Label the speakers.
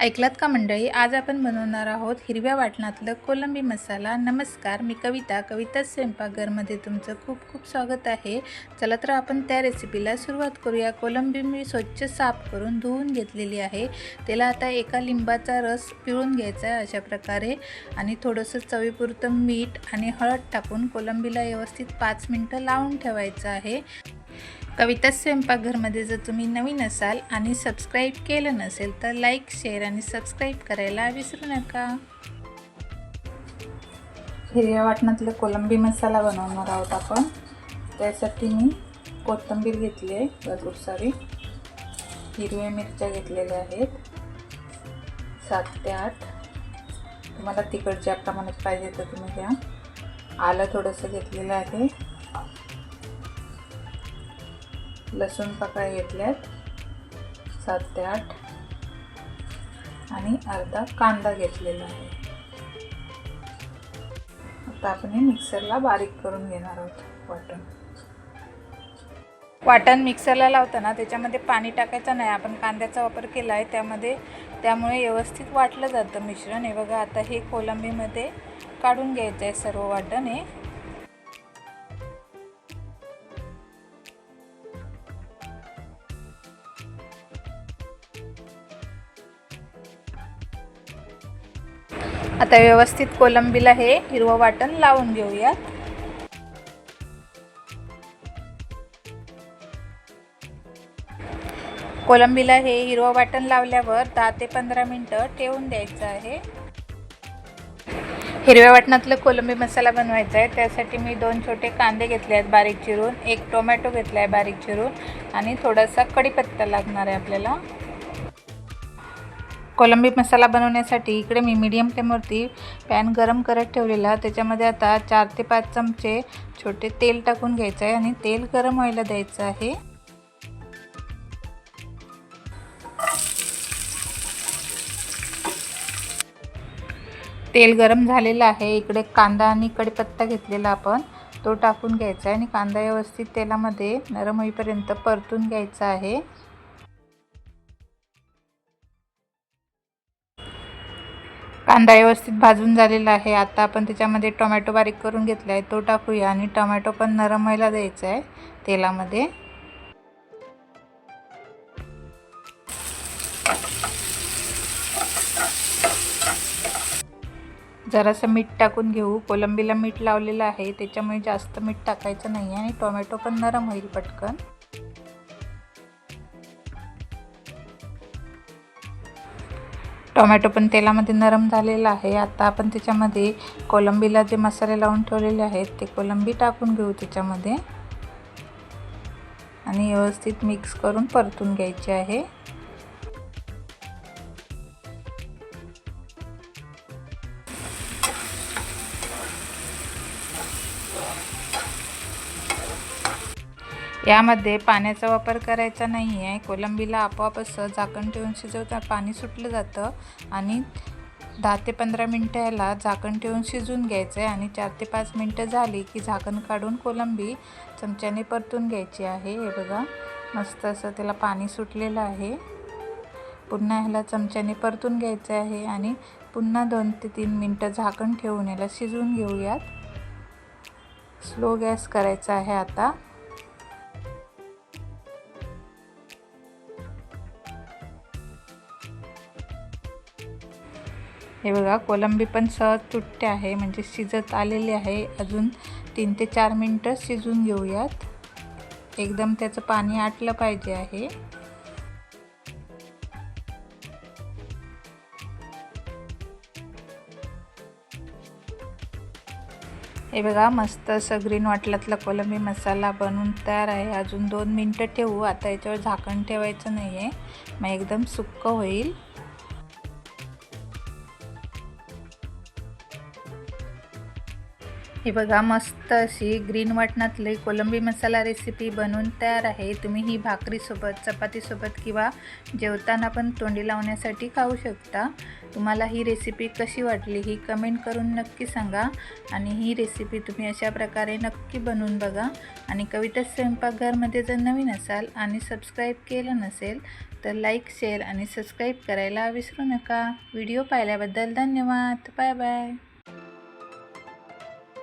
Speaker 1: ऐकलात का मंडळी? आज आपण बनवणार आहोत हिरव्या वाटणातलं कोलंबी मसाला. नमस्कार मी कविता. कविता स्वयंपाकघरमध्ये तुमचं खूप खूप स्वागत आहे. चला तर आपण त्या रेसिपीला सुरुवात करूया. कोलंबी मी स्वच्छ साफ करून धुवून घेतलेली आहे. त्याला आता एका लिंबाचा रस पिळून घ्यायचा आहे अशा प्रकारे. आणि थोडंसं चवीपुरतं मीठ आणि हळद टाकून कोलंबीला व्यवस्थित पाच मिनटं लावून ठेवायचं आहे. कविता स्वयंपाकघरमध्ये जर तुम्ही नवीन असाल आणि सबस्क्राईब केलं नसेल तर लाईक शेअर आणि सबस्क्राईब करायला विसरू नका. हिरव्या वाटणातलं कोलंबी मसाला बनवणार आहोत आपण. त्यासाठी मी कोथिंबीर घेतली आहे भरपूर सारी. हिरव्या मिरच्या घेतलेल्या आहेत. सात ते आठ. तुम्हाला तिखट ज्या प्रमाणात पाहिजे तर तुम्ही घ्या. आलं थोडंसं घेतलेलं आहे. लसूण पाकळ्या घेतल्यात. सात ते आठ. आणि अर्धा कांदा घेतलेला आहे. आता आपण हे मिक्सरला बारीक करून घेणार आहोत वाटण. वाटण मिक्सरला लावताना त्याच्यामध्ये पाणी टाकायचं नाही. आपण कांद्याचा वापर केला आहे त्यामध्ये त्यामुळे व्यवस्थित वाटलं जातं मिश्रण. हे बघा आता हे कोलंबीमध्ये काढून घ्यायचं आहे सर्व वाटण हे. आता व्यवस्थित कोलंबीला हे हिरवं वाटण लावून घेऊयात कोलंबीला हे हिरवं वाटण लावल्यावर दहा ते पंधरा मिनटं ठेवून द्यायचं आहे. हिरव्या वाटणातलं कोलंबी मसाला बनवायचा आहे. त्यासाठी मी दोन छोटे कांदे घेतले आहेत बारीक चिरून. एक टोमॅटो घेतला आहे बारीक चिरून. आणि थोडासा कढीपत्ता लागणार आहे आपल्याला. कोलंबी मसाला बनवण्यासाठी इकडे मी मीडियम फ्लेमवरती पॅन गरम करत ठेवलेला. त्याच्यामध्ये आता चार ते पाच चमचे छोटे तेल टाकून घ्यायचं आहे आणि तेल गरम व्हायला द्यायचं आहे. तेल गरम झालेलं आहे. इकडे कांदा आणि कढीपत्ता घेतलेला आपण. तो टाकून घ्यायचा आहे आणि कांदा व्यवस्थित तेलामध्ये नरम होईपर्यंत परतून घ्यायचा आहे. कांदा व्यवस्थित भाजून झालेला आहे. आता आपण त्याच्यामध्ये टोमॅटो बारीक करून घेतला आहे. तो टाकूया आणि टोमॅटो पण नरम व्हायला द्यायचा आहे तेलामध्ये. जरासं मीठ टाकून घेऊ. कोलंबीला मीठ लावलेलं आहे. त्याच्यामुळे जास्त मीठ टाकायचं नाही आहे आणि टोमॅटो पण नरम होईल पटकन. टोमॅटो पण तेलामध्ये नरम झालेला आहे. आता आपण त्याच्यामध्ये कोलंबीला जे मसाले लावून ठेवलेले आहेत ते कोलंबी टाकून घेऊ त्याच्यामध्ये. आणि व्यवस्थित मिक्स करून परतून घ्यायचे आहे. यामध्ये पाण्याचा वापर करायचा नाही आहे. कोलंबीला आपोआपच झाकण ठेवून शिजवता पाणी सुटलं जातं आणि दहा ते पंधरा मिनटं याला झाकण ठेवून शिजवून घ्यायचं आहे आणि चार ते पाच मिनटं झाली की झाकण काढून कोलंबी चमच्याने परतून घ्यायची आहे. हे बघा मस्त असं त्याला पाणी सुटलेलं आहे. पुन्हा ह्याला चमच्याने परतून घ्यायचं आहे आणि पुन्हा दोन ते तीन मिनटं झाकण ठेवून याला शिजवून घेऊयात. स्लो गॅस करायचा आहे आता. हे बघा कोलंबी पण सहज तुटते आहे म्हणजे शिजत आलेली आहे. अजून तीन ते चार मिनटं शिजून घेऊयात. एकदम त्याचं पाणी आटलं पाहिजे आहे. हे बघा मस्त असं ग्रीन वाटलातला कोलंबी मसाला बनवून तयार आहे. अजून दोन मिनटं ठेवू. आता याच्यावर झाकण ठेवायचं नाही आहे मग एकदम सुक्क होईल. हे बघा मस्त अशी ग्रीन वाटणातली कोलंबी मसाला रेसिपी बनवून तयार आहे. तुम्ही ही भाकरीसोबत चपातीसोबत किंवा जेवताना पण तोंडी लावण्यासाठी खाऊ शकता. तुम्हाला ही रेसिपी कशी वाटली ही कमेंट करून नक्की सांगा आणि ही रेसिपी तुम्ही अशा प्रकारे नक्की बनवून बघा. आणि कविता स्वयंपाकघरमध्ये जर नवीन असाल आणि सबस्क्राईब केलं नसेल तर लाईक शेअर आणि सबस्क्राईब करायला विसरू नका. व्हिडिओ पाहिल्याबद्दल धन्यवाद. Bye bye